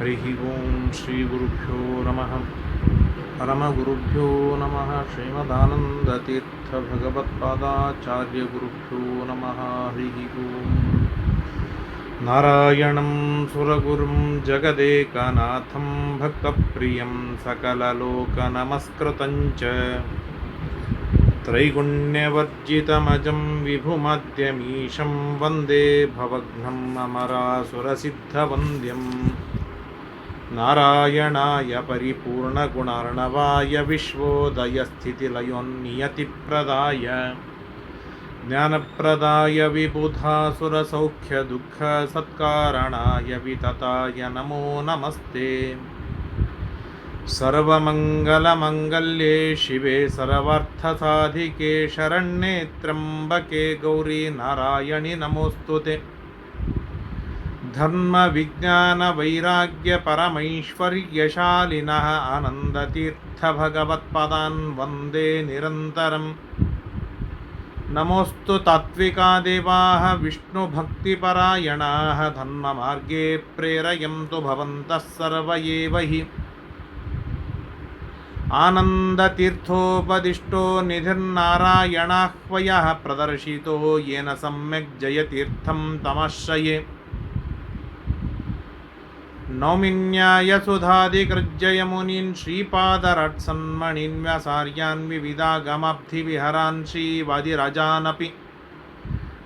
हरिः ओं श्रीगुरुभ्यो नमः। परमगुरुभ्यो नमः, श्रीमदानन्दतीर्थभगवत्पादाचार्यगुरुभ्यो नमः, हरिः ओम् नारायणं सुरगुरुं, जगदेकनाथं भक्तप्रियं, सकललोकनमस्कृतं च। त्रैगुण्यवर्जितमजं विभुमद्यमीशं वंदे भवघ्नम् अमरासुरसिद्धवन्द्यम्। नारायणाय परिपूर्णगुणार्णवाय विश्वोदयस्थितिलयोन्नियतिप्रदाय ज्ञानप्रदाय विबुधासुरसौख्यदुःखसत्कारणाय वितताय नमो नमस्ते। सर्वमङ्गलमङ्गल्ये शिवे सर्वार्थसाधिके शरण्ये त्र्यम्बके गौरी नारायणि नमोऽस्तु ते धर्मविज्ञानवैराग्यपरमैश्वर्यशालिनः आनन्दतीर्थभगवत्पदान् वंदे निरन्तरम्। नमोऽस्तु तात्विका देवाः विष्णुभक्तिपरायणाः, धर्ममार्गे प्रेरयन्तु भवन्तः सर्व एव हि आनन्दतीर्थोपदिष्टो निधिर्नारायणाह्वयः प्रदर्शितो येन सम्यक् जयतीर्थं तमाश्रये। नौमिन्यायसुधादिकृज्जयमुनीन् श्रीपादरट्सन्मणीन् व्यासार्यान् विविधागमाब्धिविहरान् श्रीवादिराजानपि।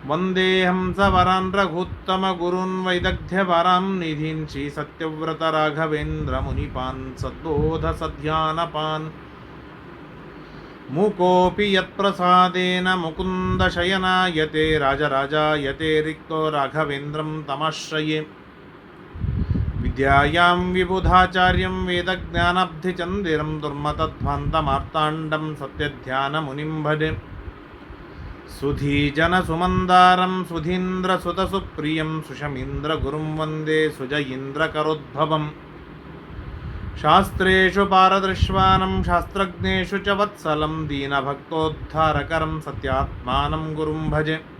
वन्देऽहं सवरान् रघुत्तमगुरून् वैदग्ध्यवरां निधीन् श्रीसत्यव्रतराघवेन्द्रमुनिपान् सद्बोधसध्यानपान्। मूकोऽपि यत्प्रसादेन मुकुन्दशयनायते राजराजायते रिक्तो राघवेन्द्रं तमाश्रये। विद्यायां विबुधाचार्यं वेदज्ञानाब्धिचन्दिरं दुर्मतध्वान्तमार्ताण्डं सत्यध्यानमुनिं भजे सुधीजनसुमन्दारं सुधीन्द्रसुतसुप्रियं सुशमीन्द्रगुरुं वंदे सुजयीन्द्रकरोद्भवम्। शास्त्रेषु पारदृश्वानं, शास्त्रज्ञेषु च वत्सलं, दीनभक्तोद्धारकरं सत्यात्मानं गुरुं भजे।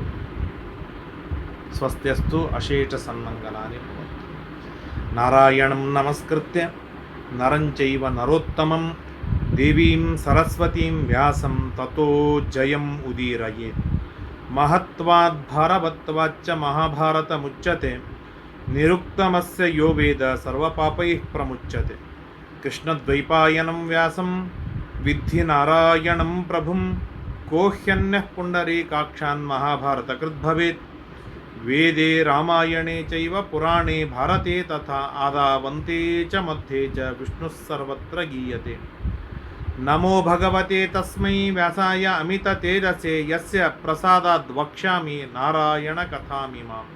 स्वस्त्यस्तु अशेषसन्मङ्गलानि भवन्तु। नारायणं नमस्कृत्य नरञ्चैव नरोत्तमं देवीं सरस्वतीं व्यासं ततो जयम् उदीरयेत् महत्वाद्भरवत्वाच्च महाभारतमुच्यते निरुक्तमस्य यो वेद सर्वपापैः प्रमुच्यते। कृष्णद्वैपायनं व्यासं विद्धि नारायणं प्रभुं को ह्यन्यः पुण्डरीकाक्षान् महाभारतकृद्भवेत् ವೇದೆ ರಾಮಾಯಣೆ ಚೈವ ಪುರಾಣೆ ಭಾರತೆ ತಥಾ ಆದಾವಂತೆ ಚ ಮಧ್ಯೆ ಚ ವಿಷ್ಣುಃ ಸರ್ವತ್ರ ಗೀಯತೆ ನಮೋ ಭಗವತೆ ತಸ್ಮೈ ವ್ಯಾಸಾಯ ಅಮಿತ ತೇಜಸೆ ಯಸ್ಯ ಪ್ರಸಾದಾದ್ ವಕ್ಷ್ಯಾಮಿ ನಾರಾಯಣ ಕಥಾಮಿ ಮಾಂ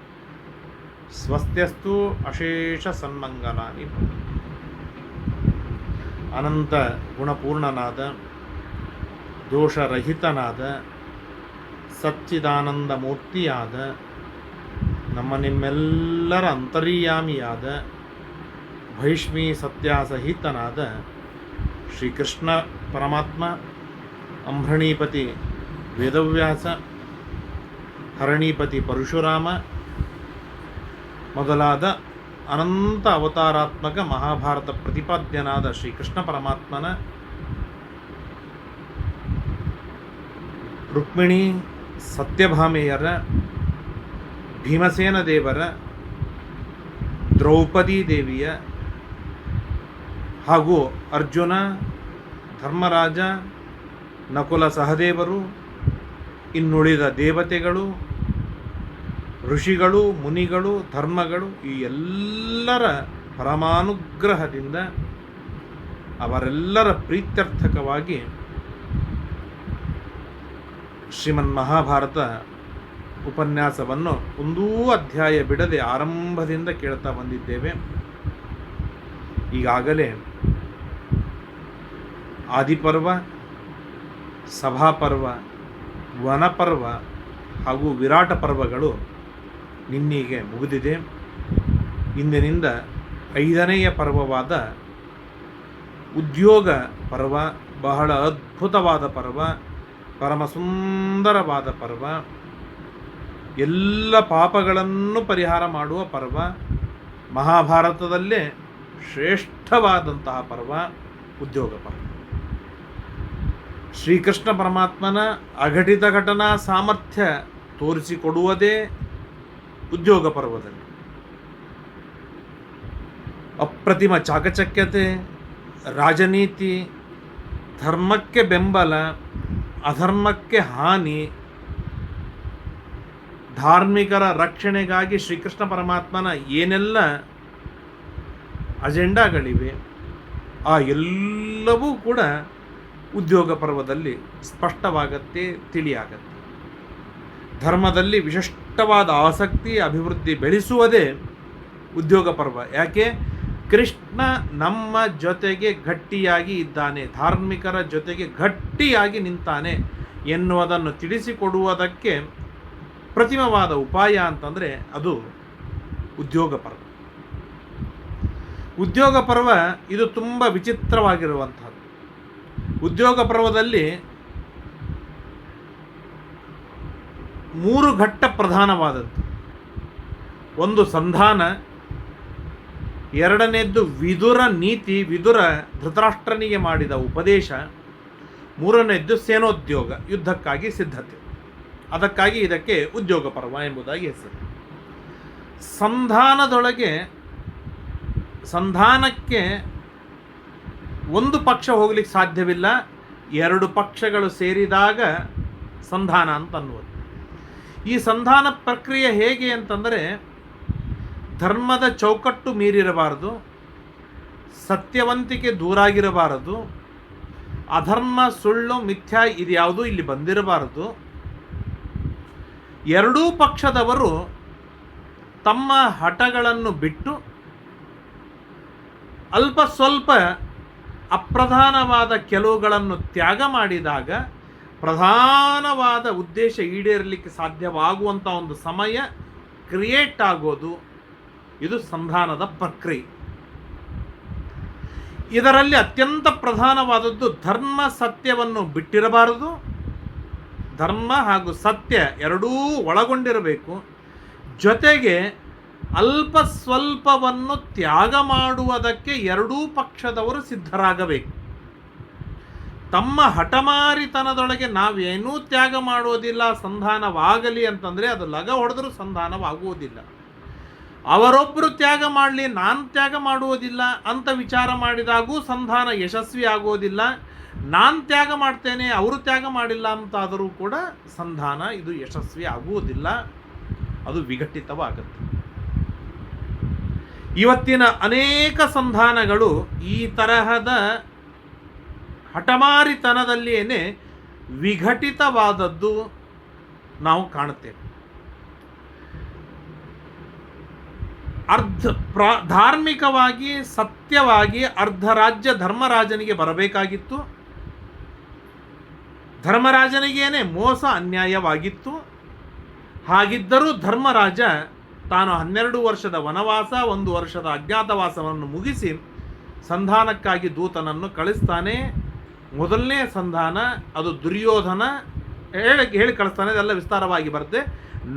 ಸ್ವಸ್ತ್ಯಸ್ತು ಅಶೇಷ ಸನ್ಮಂಗಲಾನಿ ಅನಂತ ಗುಣಪೂರ್ಣನಾದ ದೋಷರಹಿತನಾದ ಸಚ್ಚಿದಾನಂದ ಮೂರ್ತಿಯಾದ ನಮ್ಮ ನಿಮ್ಮೆಲ್ಲರ ಅಂತರ್ಯಾಮಿಯಾದ ಭೈಷ್ಮಿ ಸತ್ಯಾಸಹಿತನಾದ ಶ್ರೀಕೃಷ್ಣ ಪರಮಾತ್ಮ ಅಂಬ್ರಣೀಪತಿ ವೇದವ್ಯಾಸ, ಹರಣೀಪತಿ ಪರಶುರಾಮ ಮೊದಲಾದ ಅನಂತ ಅವತಾರಾತ್ಮಕ ಮಹಾಭಾರತ ಪ್ರತಿಪಾದ್ಯನಾದ ಶ್ರೀಕೃಷ್ಣ ಪರಮಾತ್ಮನ ರುಕ್ಮಿಣಿ ಸತ್ಯಭಾಮೆಯರ ಭೀಮಸೇನ ದೇವರ ದ್ರೌಪದಿ ದೇವಿಯ ಹಾಗೂ ಅರ್ಜುನ, ಧರ್ಮರಾಜ, ನಕುಲ ಸಹದೇವರು, ಇನ್ನುಳಿದ ದೇವತೆಗಳು, ಋಷಿಗಳು, ಮುನಿಗಳು, ಧರ್ಮಗಳು ಈ ಎಲ್ಲರ ಪರಮಾನುಗ್ರಹದಿಂದ ಅವರೆಲ್ಲರ ಪ್ರೀತ್ಯರ್ಥಕವಾಗಿ ಶ್ರೀಮನ್ ಮಹಾಭಾರತ ಉಪನ್ಯಾಸವನ್ನು ಒಂದೂ ಅಧ್ಯಾಯ ಬಿಡದೆ ಆರಂಭದಿಂದ ಕೇಳ್ತಾ ಬಂದಿದ್ದೇವೆ. ಈಗಾಗಲೇ ಆದಿಪರ್ವ, ಸಭಾಪರ್ವ, ವನಪರ್ವ ಹಾಗೂ ವಿರಾಟ ಪರ್ವಗಳು ನಿನ್ನೆಗೆ ಮುಗಿದಿದೆ. ಇಂದಿನಿಂದ ಐದನೆಯ ಪರ್ವವಾದ ಉದ್ಯೋಗ ಪರ್ವ, ಬಹಳ ಅದ್ಭುತವಾದ ಪರ್ವ ಪರಮ ಸುಂದರವಾದ ಪರ್ವ ಎಲ್ಲ ಪಾಪಗಳನ್ನು ಪರಿಹಾರ ಮಾಡುವ ಪರ್ವ ಮಹಾಭಾರತದಲ್ಲೇ ಶ್ರೇಷ್ಠವಾದಂತಹ ಪರ್ವ ಉದ್ಯೋಗ ಪರ್ವ. ಶ್ರೀಕೃಷ್ಣ ಪರಮಾತ್ಮನ ಅಘಟಿತ ಘಟನಾ ಸಾಮರ್ಥ್ಯ ತೋರಿಸಿಕೊಡುವುದೇ ಉದ್ಯೋಗ ಪರ್ವದಲ್ಲಿ. ಅಪ್ರತಿಮ ಚಾಕಚಕ್ಯತೆ, ರಾಜನೀತಿ, ಧರ್ಮಕ್ಕೆ ಬೆಂಬಲ, ಅಧರ್ಮಕ್ಕೆ ಹಾನಿ ಧಾರ್ಮಿಕರ ರಕ್ಷಣೆಗಾಗಿ ಶ್ರೀಕೃಷ್ಣ ಪರಮಾತ್ಮನ ಏನೆಲ್ಲ ಅಜೆಂಡಾಗಳಿವೆ, ಆ ಎಲ್ಲವೂ ಕೂಡ ಉದ್ಯೋಗ ಪರ್ವದಲ್ಲಿ ಸ್ಪಷ್ಟವಾಗತ್ತೆ, ತಿಳಿಯಾಗತ್ತೆ. ಧರ್ಮದಲ್ಲಿ ವಿಶಿಷ್ಟವಾದ ಆಸಕ್ತಿ, ಅಭಿವೃದ್ಧಿ ಬೆಳೆಸುವುದೇ ಉದ್ಯೋಗ ಪರ್ವ. ಯಾಕೆ? ಕೃಷ್ಣ ನಮ್ಮ ಜೊತೆಗೆ ಗಟ್ಟಿಯಾಗಿ ಇದ್ದಾನೆ, ಧಾರ್ಮಿಕರ ಜೊತೆಗೆ ಗಟ್ಟಿಯಾಗಿ ನಿಂತಾನೆ ಎನ್ನುವುದನ್ನು ತಿಳಿಸಿಕೊಡುವುದಕ್ಕೆ ಪ್ರತಿಮವಾದ ಉಪಾಯ ಅಂತಂದರೆ ಅದು ಉದ್ಯೋಗ ಪರ್ವ. ಉದ್ಯೋಗ ಪರ್ವ ಇದು ತುಂಬ ವಿಚಿತ್ರವಾಗಿರುವಂಥದ್ದು ಉದ್ಯೋಗ ಪರ್ವದಲ್ಲಿ ಮೂರು ಘಟ್ಟ ಪ್ರಧಾನವಾದದ್ದು. ಒಂದು ಸಂಧಾನ, ಎರಡನೇದ್ದು ವಿದುರ ನೀತಿ, ವಿದುರ ಧೃತರಾಷ್ಟ್ರನಿಗೆ ಮಾಡಿದ ಉಪದೇಶ, ಮೂರನೇದ್ದು ಸೇನೋದ್ಯೋಗ, ಯುದ್ಧಕ್ಕಾಗಿ ಸಿದ್ಧತೆ. ಅದಕ್ಕಾಗಿ ಇದಕ್ಕೆ ಉದ್ಯೋಗ ಪರ್ವ ಎಂಬುದಾಗಿ ಹೆಸರು. ಸಂಧಾನದೊಳಗೆ, ಸಂಧಾನಕ್ಕೆ ಒಂದು ಪಕ್ಷ ಹೋಗ್ಲಿಕ್ಕೆ ಸಾಧ್ಯವಿಲ್ಲ, ಎರಡು ಪಕ್ಷಗಳು ಸೇರಿದಾಗ ಸಂಧಾನ ಅಂತ ಅನ್ನುವುದು. ಈ ಸಂಧಾನ ಪ್ರಕ್ರಿಯೆ ಹೇಗೆ ಅಂತಂದರೆ, ಧರ್ಮದ ಚೌಕಟ್ಟು ಮೀರಿರಬಾರದು, ಸತ್ಯವಂತಿಕೆ ದೂರಾಗಿರಬಾರದು, ಅಧರ್ಮ, ಸುಳ್ಳು, ಮಿಥ್ಯಾ ಇದ್ಯಾವುದೂ ಇಲ್ಲಿ ಬಂದಿರಬಾರದು ಎರಡೂ ಪಕ್ಷದವರು ತಮ್ಮ ಹಠಗಳನ್ನು ಬಿಟ್ಟು ಅಲ್ಪ ಸ್ವಲ್ಪ ಅಪ್ರಧಾನವಾದ ಕೆಲವುಗಳನ್ನು ತ್ಯಾಗ ಮಾಡಿದಾಗ ಪ್ರಧಾನವಾದ ಉದ್ದೇಶ ಈಡೇರಲಿಕ್ಕೆ ಸಾಧ್ಯವಾಗುವಂಥ ಒಂದು ಸಮಯ ಕ್ರಿಯೇಟ್ ಆಗೋದು. ಇದು ಸಂಧಾನದ ಪ್ರಕ್ರಿಯೆ. ಇದರಲ್ಲಿ ಅತ್ಯಂತ ಪ್ರಧಾನವಾದದ್ದು ಧರ್ಮ ಸತ್ಯವನ್ನು ಬಿಟ್ಟಿರಬಾರದು. ಧರ್ಮ ಹಾಗೂ ಸತ್ಯ ಎರಡೂ ಒಳಗೊಂಡಿರಬೇಕು. ಜೊತೆಗೆ ಅಲ್ಪ ಸ್ವಲ್ಪವನ್ನು ತ್ಯಾಗ ಮಾಡುವುದಕ್ಕೆ ಎರಡೂ ಪಕ್ಷದವರು ಸಿದ್ಧರಾಗಬೇಕು. ತಮ್ಮ ಹಠಮಾರಿತನದೊಳಗೆ ನಾವೇನೂ ತ್ಯಾಗ ಮಾಡುವುದಿಲ್ಲ, ಸಂಧಾನವಾಗಲಿ ಅಂತಂದರೆ ಅದು ಲಗ ಹೊಡೆದರೂ ಸಂಧಾನವಾಗುವುದಿಲ್ಲ. ಅವರೊಬ್ಬರು ತ್ಯಾಗ ಮಾಡಲಿ, ನಾನು ತ್ಯಾಗ ಮಾಡುವುದಿಲ್ಲ ಅಂತ ವಿಚಾರ ಮಾಡಿದಾಗೂ ಸಂಧಾನ ಯಶಸ್ವಿ ಆಗುವುದಿಲ್ಲ ನಾನು ತ್ಯಾಗ ಮಾಡ್ತೇನೆ, ಅವರು ತ್ಯಾಗ ಮಾಡಿಲ್ಲ ಅಂತಾದರೂ ಕೂಡ ಸಂಧಾನ ಇದು ಯಶಸ್ವಿ ಆಗುವುದಿಲ್ಲ. ಅದು ವಿಘಟಿತವಾಗುತ್ತೆ. ಇವತ್ತಿನ ಅನೇಕ ಸಂಧಾನಗಳು ಈ ತರಹದ ಹಠಮಾರಿತನದಲ್ಲಿಯೇ ವಿಘಟಿತವಾದದ್ದು ನಾವು ಕಾಣುತ್ತೇವೆ. ಅರ್ಧ ಪ್ರಾ, ಧಾರ್ಮಿಕವಾಗಿ, ಸತ್ಯವಾಗಿ ಅರ್ಧ ರಾಜ್ಯ ಧರ್ಮರಾಜನಿಗೆ ಬರಬೇಕಾಗಿತ್ತು. ಧರ್ಮರಾಜನಿಗೇನೆ ಮೋಸ ಅನ್ಯಾಯವಾಗಿತ್ತು. ಹಾಗಿದ್ದರೂ ಧರ್ಮರಾಜ ತಾನು ಹನ್ನೆರಡು ವರ್ಷದ ವನವಾಸ, ಒಂದು ವರ್ಷದ ಅಜ್ಞಾತವಾಸವನ್ನು ಮುಗಿಸಿ ಸಂಧಾನಕ್ಕಾಗಿ ದೂತನನ್ನು ಕಳಿಸ್ತಾನೆ. ಮೊದಲನೇ ಸಂಧಾನ, ಅದು ದುರ್ಯೋಧನ. ಹೇಳಿ ಹೇಳಿ ಕಳಿಸ್ತಾನೆ ಅದೆಲ್ಲ ವಿಸ್ತಾರವಾಗಿ ಬರುತ್ತೆ.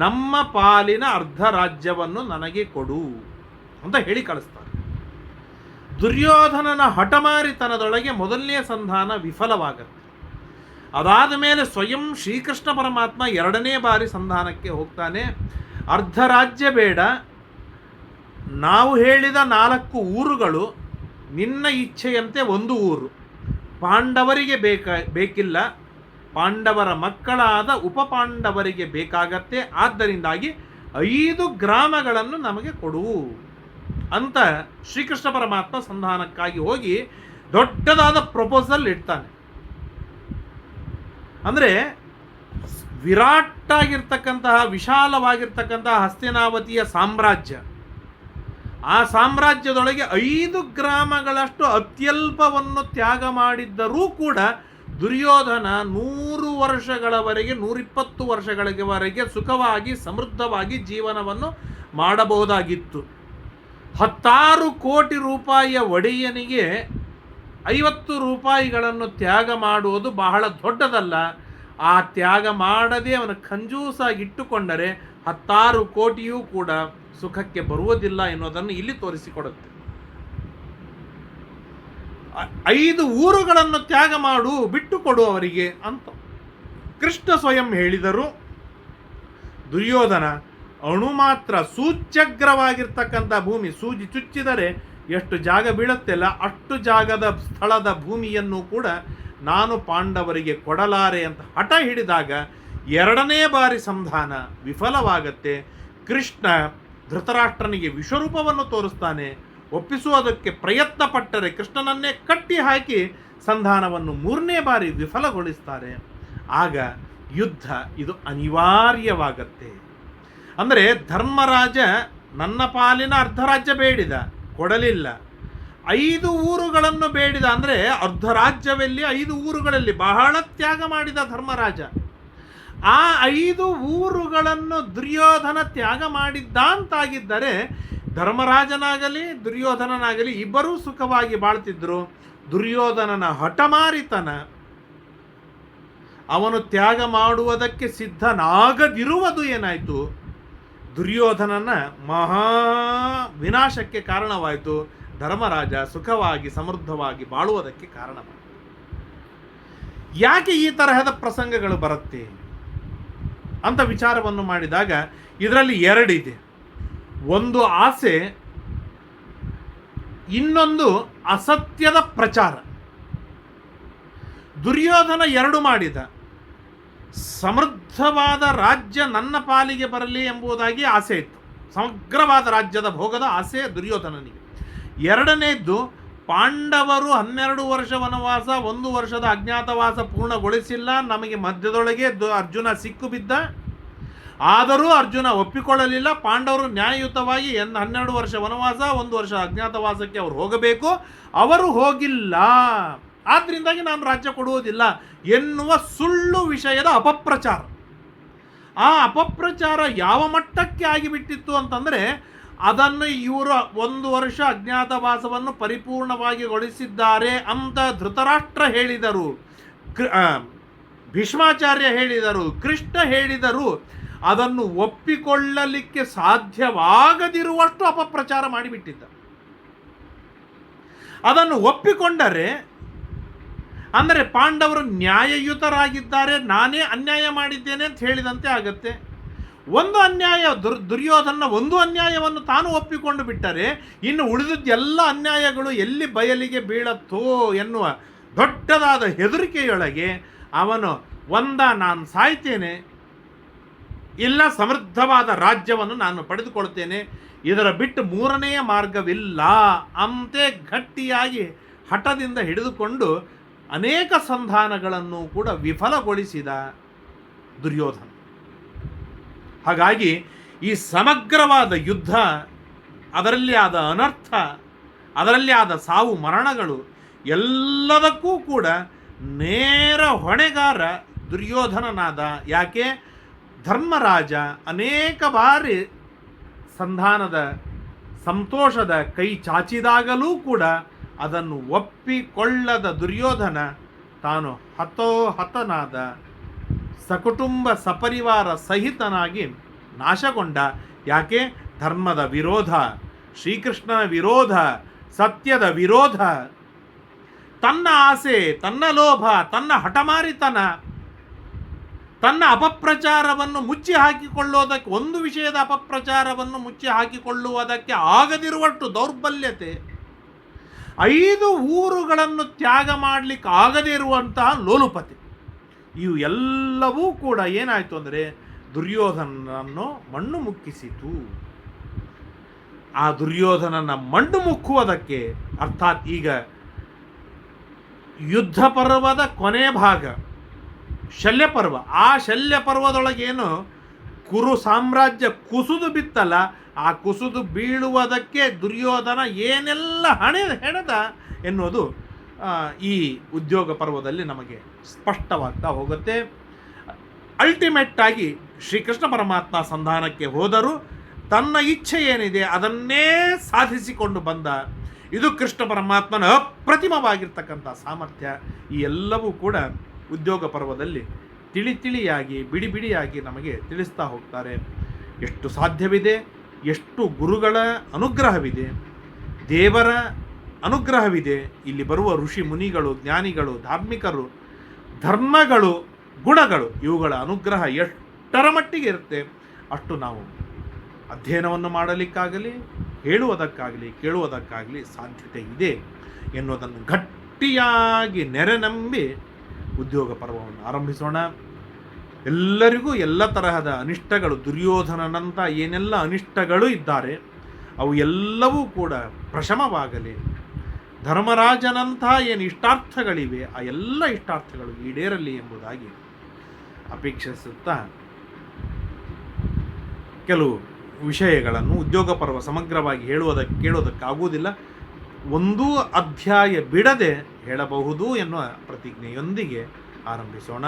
ನಮ್ಮ ಪಾಲಿನ ಅರ್ಧ ರಾಜ್ಯವನ್ನು ನನಗೆ ಕೊಡು ಅಂತ ಹೇಳಿ ಕಳಿಸ್ತಾನೆ. ದುರ್ಯೋಧನನ ಹಠಮಾರಿತನದೊಳಗೆ ಮೊದಲನೇ ಸಂಧಾನ ವಿಫಲವಾಗುತ್ತೆ. ಅದಾದ ಮೇಲೆ ಸ್ವಯಂ ಶ್ರೀಕೃಷ್ಣ ಪರಮಾತ್ಮ ಎರಡನೇ ಬಾರಿ ಸಂಧಾನಕ್ಕೆ ಹೋಗ್ತಾನೆ. ಅರ್ಧ ರಾಜ್ಯ ಬೇಡ. ನಾವು ಹೇಳಿದ ನಾಲ್ಕು ಊರುಗಳು ನಿನ್ನ ಇಚ್ಛೆಯಂತೆ ಒಂದು ಊರು. ಪಾಂಡವರಿಗೆ ಬೇಕ, ಬೇಕಿಲ್ಲ. ಪಾಂಡವರ ಮಕ್ಕಳಾದ ಉಪಪಾಂಡವರಿಗೆ ಬೇಕಾಗತ್ತೆ. ಆದ್ದರಿಂದಾಗಿ ಐದು ಗ್ರಾಮಗಳನ್ನು ನಮಗೆ ಕೊಡು. ಅಂತ ಶ್ರೀಕೃಷ್ಣ ಪರಮಾತ್ಮ ಸಂಧಾನಕ್ಕಾಗಿ ಹೋಗಿ ದೊಡ್ಡದಾದ ಪ್ರಪೋಸಲ್ ಇಡ್ತಾನೆ. ಅಂದರೆ ವಿರಾಟ್ಟಾಗಿರ್ತಕ್ಕಂತಹ, ವಿಶಾಲವಾಗಿರ್ತಕ್ಕಂತಹ ಹಸ್ತಿನಾವತಿಯ ಸಾಮ್ರಾಜ್ಯ. ಆ ಸಾಮ್ರಾಜ್ಯದೊಳಗೆ ಐದು ಗ್ರಾಮಗಳಷ್ಟು ಅತ್ಯಲ್ಪವನ್ನು ತ್ಯಾಗ ಮಾಡಿದ್ದರೂ ಕೂಡ ದುರ್ಯೋಧನ ನೂರು ವರ್ಷಗಳವರೆಗೆ, ನೂರಿಪ್ಪತ್ತು ವರ್ಷಗಳವರೆಗೆ ಸುಖವಾಗಿ, ಸಮೃದ್ಧವಾಗಿ ಜೀವನವನ್ನು ಮಾಡಬಹುದಾಗಿತ್ತು. ಹತ್ತಾರು ಕೋಟಿ ರೂಪಾಯಿಯ ಒಡೆಯನಿಗೆ ಐವತ್ತು ರೂಪಾಯಿಗಳನ್ನು ತ್ಯಾಗ ಮಾಡುವುದು ಬಹಳ ದೊಡ್ಡದಲ್ಲ. ಆ ತ್ಯಾಗ ಮಾಡದೆ ಅವನ ಕಂಜೂಸಾಗಿ ಇಟ್ಟುಕೊಂಡರೆ ಹತ್ತಾರು ಕೋಟಿಯೂ ಕೂಡ ಸುಖಕ್ಕೆ ಬರುವುದಿಲ್ಲ ಎನ್ನುವುದನ್ನು ಇಲ್ಲಿ ತೋರಿಸಿಕೊಡುತ್ತೆ. ಐದು ಊರುಗಳನ್ನು ತ್ಯಾಗ ಮಾಡು ಬಿಟ್ಟು ಕೊಡು ಅವರಿಗೆ ಅಂತ ಕೃಷ್ಣ ಸ್ವಯಂ ಹೇಳಿದರು. ದುರ್ಯೋಧನ, ಅಣು ಮಾತ್ರ ಸೂಚ್ಯಗ್ರವಾಗಿರ್ತಕ್ಕಂಥ ಭೂಮಿ, ಸೂಜಿ ಚುಚ್ಚಿದರೆ ಎಷ್ಟು ಜಾಗ ಬೀಳುತ್ತಿಲ್ಲ ಅಷ್ಟು ಜಾಗದ ಸ್ಥಳದ ಭೂಮಿಯನ್ನು ಕೂಡ ನಾನು ಪಾಂಡವರಿಗೆ ಕೊಡಲಾರೆ ಅಂತ ಹಠ ಹಿಡಿದಾಗ ಎರಡನೇ ಬಾರಿ ಸಂಧಾನ ವಿಫಲವಾಗತ್ತೆ. ಕೃಷ್ಣ ಧೃತರಾಷ್ಟ್ರನಿಗೆ ವಿಶ್ವರೂಪವನ್ನು ತೋರಿಸ್ತಾನೆ. ಒಪ್ಪಿಸುವುದಕ್ಕೆ ಪ್ರಯತ್ನ ಪಟ್ಟರೆ ಕೃಷ್ಣನನ್ನೇ ಕಟ್ಟಿ ಹಾಕಿ ಸಂಧಾನವನ್ನು ಮೂರನೇ ಬಾರಿ ವಿಫಲಗೊಳಿಸ್ತಾರೆ. ಆಗ ಯುದ್ಧ ಇದು ಅನಿವಾರ್ಯವಾಗತ್ತೆ. ಅಂದರೆ ಧರ್ಮರಾಜ ನನ್ನ ಪಾಲಿನ ಅರ್ಧರಾಜ್ಯ ಬೇಡಿದ. ಕೊಡಲಿಲ್ಲ. ಐದು ಊರುಗಳನ್ನು ಬೇಡಿದ ಅಂದರೆ ಅರ್ಧ ರಾಜ್ಯದಲ್ಲಿ ಐದು ಊರುಗಳಲ್ಲಿ ಬಹಳ ತ್ಯಾಗ ಮಾಡಿದ ಧರ್ಮರಾಜ. ಆ ಐದು ಊರುಗಳನ್ನು ದುರ್ಯೋಧನ ತ್ಯಾಗ ಮಾಡಿದ್ದ ಅಂತಾಗಿದ್ದರೆ ಧರ್ಮರಾಜನಾಗಲಿ, ದುರ್ಯೋಧನನಾಗಲಿ ಇಬ್ಬರೂ ಸುಖವಾಗಿ ಬಾಳ್ತಿದ್ರು. ದುರ್ಯೋಧನನ ಹಠಮಾರಿತನ, ಅವನು ತ್ಯಾಗ ಮಾಡುವುದಕ್ಕೆ ಸಿದ್ಧನಾಗದಿರುವುದು ಏನಾಯಿತು? ದುರ್ಯೋಧನನ ಮಹಾ ವಿನಾಶಕ್ಕೆ ಕಾರಣವಾಯಿತು. ಧರ್ಮರಾಜ ಸುಖವಾಗಿ ಸಮೃದ್ಧವಾಗಿ ಬಾಳುವುದಕ್ಕೆ ಕಾರಣವಾಯಿತು. ಯಾಕೆ ಈ ತರಹದ ಪ್ರಸಂಗಗಳು ಬರುತ್ತೆ? ಅಂತ ವಿಚಾರವನ್ನು ಮಾಡಿದಾಗ ಇದರಲ್ಲಿ ಎರಡಿದೆ. ಒಂದು ಆಸೆ, ಇನ್ನೊಂದು ಅಸತ್ಯದ ಪ್ರಚಾರ. ದುರ್ಯೋಧನ ಎರಡು ಮಾಡಿದ. ಸಮೃದ್ಧವಾದ ರಾಜ್ಯ ನನ್ನ ಪಾಲಿಗೆ ಬರಲಿ ಎಂಬುದಾಗಿ ಆಸೆ ಇತ್ತು. ಸಮಗ್ರವಾದ ರಾಜ್ಯದ ಭೋಗದ ಆಸೆ ದುರ್ಯೋಧನನಿಗೆ. ಎರಡನೇದ್ದು, ಪಾಂಡವರು ಹನ್ನೆರಡು ವರ್ಷ ವನವಾಸ, ಒಂದು ವರ್ಷದ ಅಜ್ಞಾತವಾಸ ಪೂರ್ಣಗೊಳಿಸಿಲ್ಲ. ನಮಗೆ ಮಧ್ಯದೊಳಗೆ ಅರ್ಜುನ ಸಿಕ್ಕು ಬಿದ್ದ ಆದರೂ ಅರ್ಜುನ ಒಪ್ಪಿಕೊಳ್ಳಲಿಲ್ಲ. ಪಾಂಡವರು ನ್ಯಾಯಯುತವಾಗಿ ಎನ್ ಹನ್ನೆರಡು ವರ್ಷ ವನವಾಸ, ಒಂದು ವರ್ಷ ಅಜ್ಞಾತವಾಸಕ್ಕೆ ಅವರು ಹೋಗಬೇಕು. ಅವರು ಹೋಗಿಲ್ಲ. ಆದ್ರಿಂದಾಗಿ ನಾನು ರಾಜ್ಯ ಕೊಡುವುದಿಲ್ಲ ಎನ್ನುವ ಸುಳ್ಳು ವಿಷಯದ ಅಪಪ್ರಚಾರ. ಆ ಅಪಪ್ರಚಾರ ಯಾವ ಮಟ್ಟಕ್ಕೆ ಆಗಿಬಿಟ್ಟಿತ್ತು ಅಂತಂದರೆ ಅದನ್ನು ಇವರು ಒಂದು ವರ್ಷ ಅಜ್ಞಾತವಾಸವನ್ನು ಪರಿಪೂರ್ಣವಾಗಿ ಗೊಳಿಸಿದ್ದಾರೆ ಅಂತ ಧೃತರಾಷ್ಟ್ರ ಹೇಳಿದರು. ಭೀಷ್ಮಾಚಾರ್ಯ ಹೇಳಿದರು. ಕೃಷ್ಣ ಹೇಳಿದರು. ಅದನ್ನು ಒಪ್ಪಿಕೊಳ್ಳಲಿಕ್ಕೆ ಸಾಧ್ಯವಾಗದಿರುವಷ್ಟು ಅಪಪ್ರಚಾರ ಮಾಡಿಬಿಟ್ಟಿದ್ದ. ಅದನ್ನು ಒಪ್ಪಿಕೊಂಡರೆ ಅಂದರೆ ಪಾಂಡವರು ನ್ಯಾಯಯುತರಾಗಿದ್ದಾರೆ, ನಾನೇ ಅನ್ಯಾಯ ಮಾಡಿದ್ದೇನೆ ಅಂತ ಹೇಳಿದಂತೆ ಆಗತ್ತೆ. ಒಂದು ಅನ್ಯಾಯ ದುರ್ ದುರ್ಯೋಧನ ಒಂದು ಅನ್ಯಾಯವನ್ನು ತಾನು ಒಪ್ಪಿಕೊಂಡು ಬಿಟ್ಟರೆ, ಇನ್ನು ಉಳಿದದ್ದು ಎಲ್ಲ ಅನ್ಯಾಯಗಳು ಎಲ್ಲಿ ಬಯಲಿಗೆ ಬೀಳತ್ತೋ ಎನ್ನುವ ದೊಡ್ಡದಾದ ಹೆದರಿಕೆಯೊಳಗೆ ಅವನು, ಒಂದ ನಾನು ಸಾಯ್ತೇನೆ, ಇಲ್ಲ ಸಮೃದ್ಧವಾದ ರಾಜ್ಯವನ್ನು ನಾನು ಪಡೆದುಕೊಳ್ತೇನೆ, ಇದರ ಬಿಟ್ಟು ಮೂರನೆಯ ಮಾರ್ಗವಿಲ್ಲ ಅಂತೆ ಗಟ್ಟಿಯಾಗಿ ಹಠದಿಂದ ಹಿಡಿದುಕೊಂಡು ಅನೇಕ ಸಂಧಾನಗಳನ್ನು ಕೂಡ ವಿಫಲಗೊಳಿಸಿದ ದುರ್ಯೋಧನ. ಹಾಗಾಗಿ ಈ ಸಮಗ್ರವಾದ ಯುದ್ಧ, ಅದರಲ್ಲಿ ಆದ ಅನರ್ಥ, ಅದರಲ್ಲಿ ಆದ ಸಾವು ಮರಣಗಳು ಎಲ್ಲದಕ್ಕೂ ಕೂಡ ನೇರ ಹೊಣೆಗಾರ ದುರ್ಯೋಧನನಾದ ಯಾಕೆ? ಧರ್ಮರಾಜ ಅನೇಕ ಬಾರಿ ಸಂಧಾನದ ಸಂತೋಷದ ಕೈ ಚಾಚಿದಾಗಲೂ ಕೂಡ ಅದನ್ನು ಒಪ್ಪಿಕೊಳ್ಳದ ದುರ್ಯೋಧನ ತಾನು ಹತೋ ಹತನಾದ ಸಕುಟುಂಬ ಸಪರಿವಾರ ಸಹಿತನಾಗಿ ನಾಶಗೊಂಡ. ಯಾಕೆ? ಧರ್ಮದ ವಿರೋಧ, ಶ್ರೀಕೃಷ್ಣನ ವಿರೋಧ, ಸತ್ಯದ ವಿರೋಧ. ತನ್ನ ಆಸೆ, ತನ್ನ ಲೋಭ, ತನ್ನ ಹಠಮಾರಿತನ, ತನ್ನ ಅಪಪ್ರಚಾರವನ್ನು ಮುಚ್ಚಿ ಹಾಕಿಕೊಳ್ಳುವುದಕ್ಕೆ, ಒಂದು ವಿಷಯದ ಅಪಪ್ರಚಾರವನ್ನು ಮುಚ್ಚಿ ಹಾಕಿಕೊಳ್ಳುವುದಕ್ಕೆ ಆಗದಿರುವಷ್ಟು ದೌರ್ಬಲ್ಯತೆ. ಐದು ಊರುಗಳನ್ನು ತ್ಯಾಗ ಮಾಡಲಿಕ್ಕೆ ಆಗದೇ ಇರುವಂತಹ ಲೋಲುಪತಿ. ಇವು ಎಲ್ಲವೂ ಕೂಡ ಏನಾಯಿತು ಅಂದರೆ ದುರ್ಯೋಧನನನ್ನು ಮಣ್ಣು ಮುಕ್ಕಿಸಿತು. ಆ ದುರ್ಯೋಧನನ ಮಣ್ಣು ಮುಕ್ಕುವುದಕ್ಕೆ ಅರ್ಥಾತ್ ಈಗ ಯುದ್ಧ ಪರ್ವದ ಕೊನೆ ಭಾಗ, ಶಲ್ಯ ಪರ್ವ. ಆ ಶಲ್ಯ ಪರ್ವದೊಳಗೇನು ಕುರು ಸಾಮ್ರಾಜ್ಯ ಕುಸಿದು ಬಿತ್ತಲ್ಲ, ಆ ಕುಸಿದು ಬೀಳುವುದಕ್ಕೆ ದುರ್ಯೋಧನ ಏನೆಲ್ಲ ಹಣೆ ಹೆಣದ ಎನ್ನುವುದು ಈ ಉದ್ಯೋಗ ಪರ್ವದಲ್ಲಿ ನಮಗೆ ಸ್ಪಷ್ಟವಾಗ್ತಾ ಹೋಗುತ್ತೆ. ಅಲ್ಟಿಮೇಟ್ ಆಗಿ ಶ್ರೀಕೃಷ್ಣ ಪರಮಾತ್ಮ ಸಂಧಾನಕ್ಕೆ ಹೋದರೂ ತನ್ನ ಇಚ್ಛೆ ಏನಿದೆ ಅದನ್ನೇ ಸಾಧಿಸಿಕೊಂಡು ಬಂದ, ಇದು ಕೃಷ್ಣ ಪರಮಾತ್ಮನ ಅಪ್ರತಿಮವಾಗಿರ್ತಕ್ಕಂಥ ಸಾಮರ್ಥ್ಯ. ಈ ಎಲ್ಲವೂ ಕೂಡ ಉದ್ಯೋಗ ಪರ್ವದಲ್ಲಿ ತಿಳಿ ತಿಳಿಯಾಗಿ ಬಿಡಿ ಬಿಡಿಯಾಗಿ ನಮಗೆ ತಿಳಿಸ್ತಾ ಹೋಗ್ತಾರೆ. ಎಷ್ಟು ಸಾಧ್ಯವಿದೆ? ಎಷ್ಟು ಗುರುಗಳ ಅನುಗ್ರಹವಿದೆ? ದೇವರ ಅನುಗ್ರಹವಿದೆ? ಇಲ್ಲಿ ಬರುವ ಋಷಿ ಮುನಿಗಳು, ಜ್ಞಾನಿಗಳು, ಧಾರ್ಮಿಕರು, ಧರ್ಮಗಳು, ಗುಣಗಳು, ಇವುಗಳ ಅನುಗ್ರಹ ಎಷ್ಟರ ಮಟ್ಟಿಗೆ ಇರುತ್ತೆ? ಅಷ್ಟು ನಾವು ಅಧ್ಯಯನವನ್ನು ಮಾಡಲಿಕ್ಕಾಗಲಿ, ಹೇಳುವುದಕ್ಕಾಗಲಿ, ಕೇಳುವುದಕ್ಕಾಗಲಿ ಸಾಧ್ಯತೆ ಇದೆ ಎನ್ನುವುದನ್ನು ಗಟ್ಟಿಯಾಗಿ ನೆರೆ ನಂಬಿ ಉದ್ಯೋಗ ಪರ್ವವನ್ನು ಆರಂಭಿಸೋಣ. ಎಲ್ಲರಿಗೂ ಎಲ್ಲ ತರಹದ ಅನಿಷ್ಟಗಳು ದುರ್ಯೋಧನನಂಥ ಏನೆಲ್ಲ ಅನಿಷ್ಟಗಳು ಇದ್ದಾರೆ, ಅವು ಎಲ್ಲವೂ ಕೂಡ ಪ್ರಶಮವಾಗಲಿ. ಧರ್ಮರಾಜನಂಥ ಏನು ಇಷ್ಟಾರ್ಥಗಳಿವೆ, ಆ ಎಲ್ಲ ಇಷ್ಟಾರ್ಥಗಳು ಈಡೇರಲಿ ಎಂಬುದಾಗಿ ಅಪೇಕ್ಷಿಸುತ್ತಾ ಕೆಲವು ವಿಷಯಗಳನ್ನು ಉದ್ಯೋಗ ಪರ್ವ ಸಮಗ್ರವಾಗಿ ಹೇಳುವುದಕ್ಕೆ ಕೇಳುವುದಕ್ಕಾಗುವುದಿಲ್ಲ ಒಂದೂ ಅಧ್ಯಾಯ ಬಿಡದೆ ಹೇಳಬಹುದು ಎನ್ನುವ ಪ್ರತಿಜ್ಞೆಯೊಂದಿಗೆ ಆರಂಭಿಸೋಣ.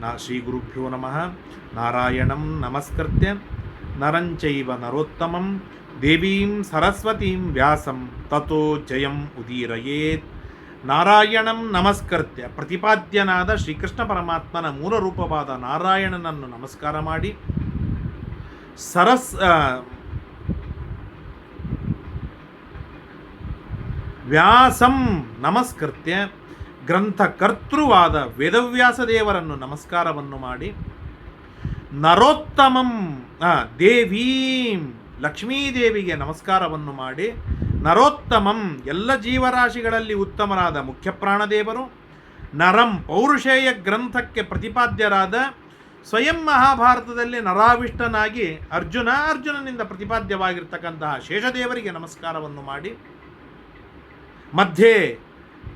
ನಾ ಶ್ರೀ ಗುರುಭ್ಯೋ ನಮಃ. ನಾರಾಯಣಂ ನಮಸ್ಕೃತ್ಯ. ನರಂಚೈವ ನರೋತ್ತಮಂ. ದೇವೀಂ ಸರಸ್ವತೀಂ ವ್ಯಾಸಂ. ತಥೋ ಜಯಂ ಉದೀರಯೇತ್. ನಾರಾಯಣಂ ನಮಸ್ಕೃತ್ಯ. ಪ್ರತಿಪಾದ್ಯನಾದ ಶ್ರೀಕೃಷ್ಣ ಪರಮಾತ್ಮನ ಮೂಲ ರೂಪವಾದ ನಾರಾಯಣನನ್ನು ನಮಸ್ಕಾರ ಮಾಡಿ. ಸರಸ್ ವ್ಯಾಸಂ ನಮಸ್ಕೃತ್ಯ. ಗ್ರಂಥಕರ್ತೃವಾದ ವೇದವ್ಯಾಸ ದೇವರನ್ನು ನಮಸ್ಕಾರವನ್ನು ಮಾಡಿ, ನರೋತ್ತಮಂ ದೇವೀಂ, ಲಕ್ಷ್ಮೀದೇವಿಗೆ ನಮಸ್ಕಾರವನ್ನು ಮಾಡಿ, ನರೋತ್ತಮಂ, ಎಲ್ಲ ಜೀವರಾಶಿಗಳಲ್ಲಿ ಉತ್ತಮರಾದ ಮುಖ್ಯ ಪ್ರಾಣದೇವರು ನರಂ ಪೌರುಷೇಯ ಗ್ರಂಥಕ್ಕೆ ಪ್ರತಿಪಾದ್ಯರಾದ ಸ್ವಯಂ ಮಹಾಭಾರತದಲ್ಲಿ ನರಾವಿಷ್ಟನಾಗಿ ಅರ್ಜುನ ಅರ್ಜುನನಿಂದ ಪ್ರತಿಪಾದ್ಯವಾಗಿರ್ತಕ್ಕಂತಹ ಶೇಷದೇವರಿಗೆ ನಮಸ್ಕಾರವನ್ನು ಮಾಡಿ ಮಧ್ಯೆ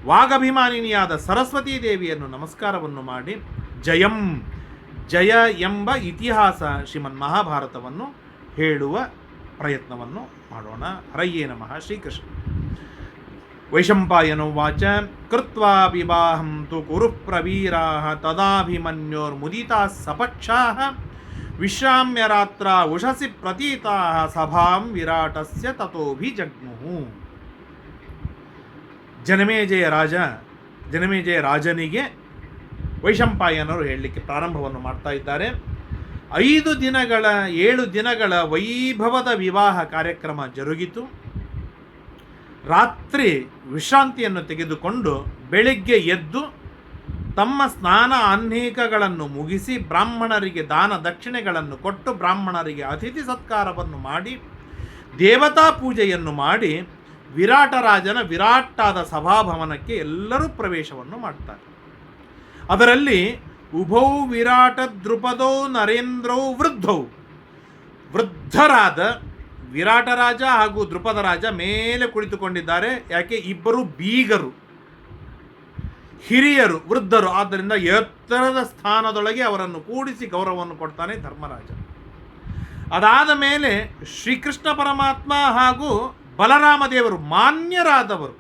ವಾಗಭಿಮಾನಿನಿಯಾದ ಸರಸ್ವತೀ ದೇವಿಯನ್ನು ನಮಸ್ಕಾರವನ್ನು ಮಾಡಿ ಜಯಂ, ಜಯ ಎಂಬ ಇತಿಹಾಸ ಶ್ರೀಮನ್ ಮಹಾಭಾರತವನ್ನು ಹೇಳುವ ಪ್ರಯತ್ನವನ್ನು ಮಾಡೋಣ. ಹರಯ್ಯೇ ನಮಃ ಶ್ರೀಕೃಷ್ಣ. ವೈಶಂಪಾಯನೋವಾಚ ಕೃತ್ವಾ ವಿವಾಹಂ ತು ಕುರು ಪ್ರವೀರಾಃ ತದಾಭಿಮನ್ಯೋರ್ಮುದಿತಾ ಸಪಕ್ಷಾಃ ವಿಶ್ರಾಮ್ಯ ರಾತ್ರ ಉಷಸಿ ಪ್ರತೀತಾ ಸಭಾಂ ವಿರಾಟಸ್ಯ ತಥೋಭಿಜಗ್ಮುಃ ಜನಮೇಜಯ ರಾಜ, ಜನಮೇಜಯ ರಾಜನಿಗೆ ವೈಶಂಪಾಯನರು ಹೇಳಲಿಕ್ಕೆ ಪ್ರಾರಂಭವನ್ನು ಮಾಡ್ತಾ ಇದ್ದಾರೆ. ಐದು ದಿನಗಳ, ಏಳು ದಿನಗಳ ವೈಭವದ ವಿವಾಹ ಕಾರ್ಯಕ್ರಮ ಜರುಗಿತು. ರಾತ್ರಿ ವಿಶ್ರಾಂತಿಯನ್ನು ತೆಗೆದುಕೊಂಡು ಬೆಳಿಗ್ಗೆ ಎದ್ದು ತಮ್ಮ ಸ್ನಾನ ಅನ್ನೇಕಗಳನ್ನು ಮುಗಿಸಿ ಬ್ರಾಹ್ಮಣರಿಗೆ ದಾನ ದಕ್ಷಿಣೆಗಳನ್ನು ಕೊಟ್ಟು ಬ್ರಾಹ್ಮಣರಿಗೆ ಅತಿಥಿ ಸತ್ಕಾರವನ್ನು ಮಾಡಿ ದೇವತಾ ಪೂಜೆಯನ್ನು ಮಾಡಿ ವಿರಾಟರಾಜನ ವಿರಾಟಾದ ಸಭಾಭವನಕ್ಕೆ ಎಲ್ಲರೂ ಪ್ರವೇಶವನ್ನು ಮಾಡ್ತಾರೆ. ಅದರಲ್ಲಿ ಉಭೌ ವಿರಾಟ ದೃಪದೋ ನರೇಂದ್ರೌ ವೃದ್ಧೌ. ವೃದ್ಧರಾದ ವಿರಾಟರಾಜ ಹಾಗೂ ದೃಪದ ರಾಜ ಮೇಲೆ ಕುಳಿತುಕೊಂಡಿದ್ದಾರೆ. ಯಾಕೆ? ಇಬ್ಬರು ಬೀಗರು. ಹಿರಿಯರು, ವೃದ್ಧರು. ಆದ್ದರಿಂದ ಎತ್ತರದ ಸ್ಥಾನದೊಳಗೆ ಅವರನ್ನು ಕೂಡಿಸಿ ಗೌರವವನ್ನು ಕೊಡ್ತಾನೆ ಧರ್ಮರಾಜ. ಅದಾದ ಮೇಲೆ ಶ್ರೀಕೃಷ್ಣ ಪರಮಾತ್ಮ ಹಾಗೂ ಬಲರಾಮ ದೇವರು ಮಾನ್ಯರಾದವರು.